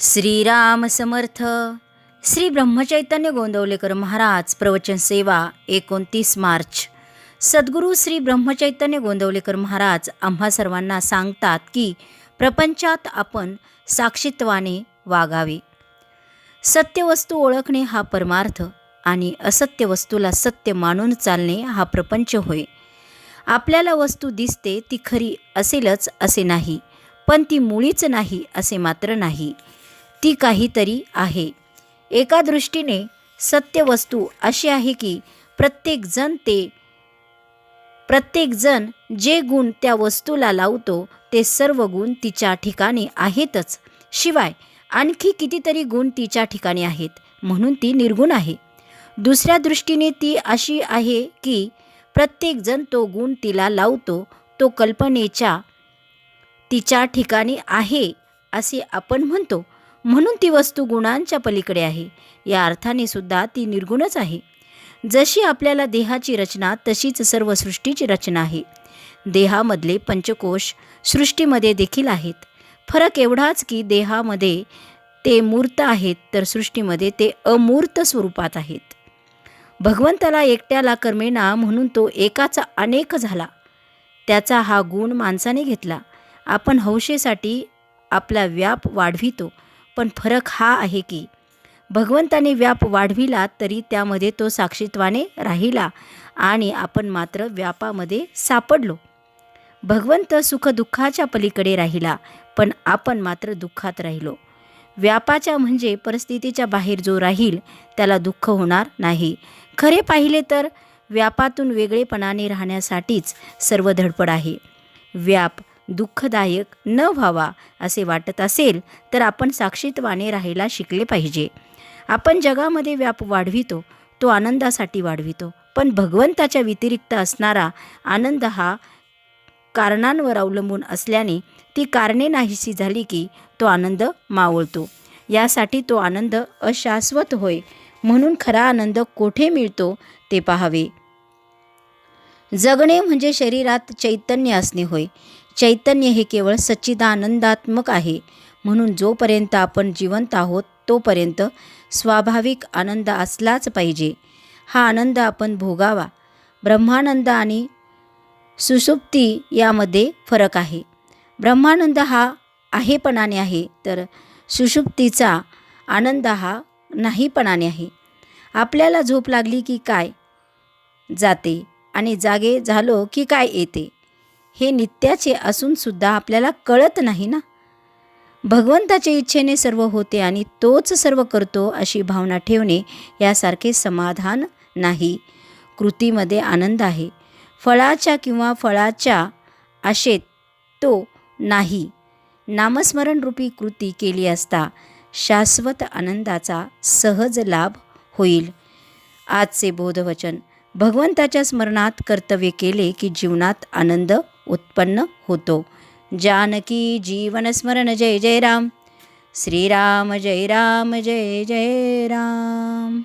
श्रीराम समर्थ. श्री ब्रह्मचैतन्य गोंदवलेकर महाराज प्रवचन सेवा एकोणतीस मार्च. सद्गुरू श्री ब्रह्मचैतन्य गोंदवलेकर महाराज आम्हा सर्वांना सांगतात की प्रपंचात आपण साक्षीत्वाने वागावे. सत्य वस्तू ओळखणे हा परमार्थ आणि असत्य वस्तूला सत्य मानून चालणे हा प्रपंच होय. आपल्याला वस्तू दिसते ती खरी असेलच असे नाही पण ती मुळीच नाही असे मात्र नाही. ती काहीतरी आहे. एका दृष्टीने सत्य वस्तू अशी आहे की प्रत्येकजण ते प्रत्येकजण जे गुण त्या वस्तूला लावतो ते सर्व गुण तिच्या ठिकाणी आहेतच. शिवाय आणखी कितीतरी गुण तिच्या ठिकाणी आहेत म्हणून ती निर्गुण आहे. दुसऱ्या दृष्टीने ती अशी आहे की प्रत्येकजण तो गुण तिला लावतो तो कल्पनेच्या तिच्या ठिकाणी आहे असे आपण म्हणतो. म्हणून ती वस्तू गुणांच्या पलीकडे आहे. या अर्थाने सुद्धा ती निर्गुणच आहे. जशी आपल्याला देहाची रचना तशीच सर्व सृष्टीची रचना आहे. देहामधले पंचकोश सृष्टीमध्ये देखील आहेत. फरक एवढाच की देहामध्ये ते मूर्त आहेत तर सृष्टीमध्ये ते अमूर्त स्वरूपात आहेत. भगवंताला एकट्याला कर्मेना म्हणून तो एकाचा अनेक झाला. त्याचा हा गुण माणसाने घेतला. आपण हौशेसाठी आपला व्याप वाढवितो. पण फरक हा आहे की भगवंताने व्याप वाढविला तरी त्यामध्ये तो साक्षीत्वाने राहिला आणि आपण मात्र व्यापामध्ये सापडलो. भगवंत सुखदुःखाच्या पलीकडे राहिला पण आपण मात्र दुःखात राहिलो. व्यापाच्या म्हणजे परिस्थितीच्या बाहेर जो राहील त्याला दुःख होणार नाही. खरे पाहिले तर व्यापातून वेगळेपणाने राहण्यासाठीच सर्व धडपड आहे. व्याप दुःखदायक न व्हावा असे वाटत असेल तर आपण साक्षीत्वाने राहायला शिकले पाहिजे. आपण जगामध्ये व्याप वाढवितो तो आनंदासाठी वाढवितो. पण भगवंताच्या व्यतिरिक्त असणारा आनंद हा कारणांवर अवलंबून असल्याने ती कारणे नाहीशी झाली की तो आनंद मावळतो. यासाठी तो आनंद अशाश्वत होय म्हणून खरा आनंद कोठे मिळतो ते पाहावे. जगणे म्हणजे शरीरात चैतन्य असणे होय. चैतन्य हे केवळ सच्चिदानंदात्मक आहे. म्हणून जोपर्यंत आपण जिवंत आहोत तोपर्यंत स्वाभाविक आनंद असलाच पाहिजे. हा आनंद आपण भोगावा. ब्रह्मानंद आणि सुसुप्ती यामध्ये फरक आहे. ब्रह्मानंद हा आहेपणाने आहे तर सुषुप्तीचा आनंद हा नाहीपणाने आहे. आपल्याला झोप लागली की काय जाते आणि जागे झालो की काय येते? हे नित्याचे असूनसुद्धा आपल्याला कळत नाही ना? भगवंताच्या इच्छेने सर्व होते आणि तोच सर्व करतो अशी भावना ठेवणे यासारखे समाधान नाही. कृतीमध्ये आनंद आहे. फळाच्या किंवा फळाच्या आशेत तो नाही. नामस्मरण रूपी कृती केली असता शाश्वत आनंदाचा सहज लाभ होईल. आजचे बोधवचन भगवंताच्या स्मरणात कर्तव्य केले की जीवनात आनंद उत्पन्न होतो. जानकी जीवनस्मरण जय जय राम. श्रीराम जय राम जय जय राम.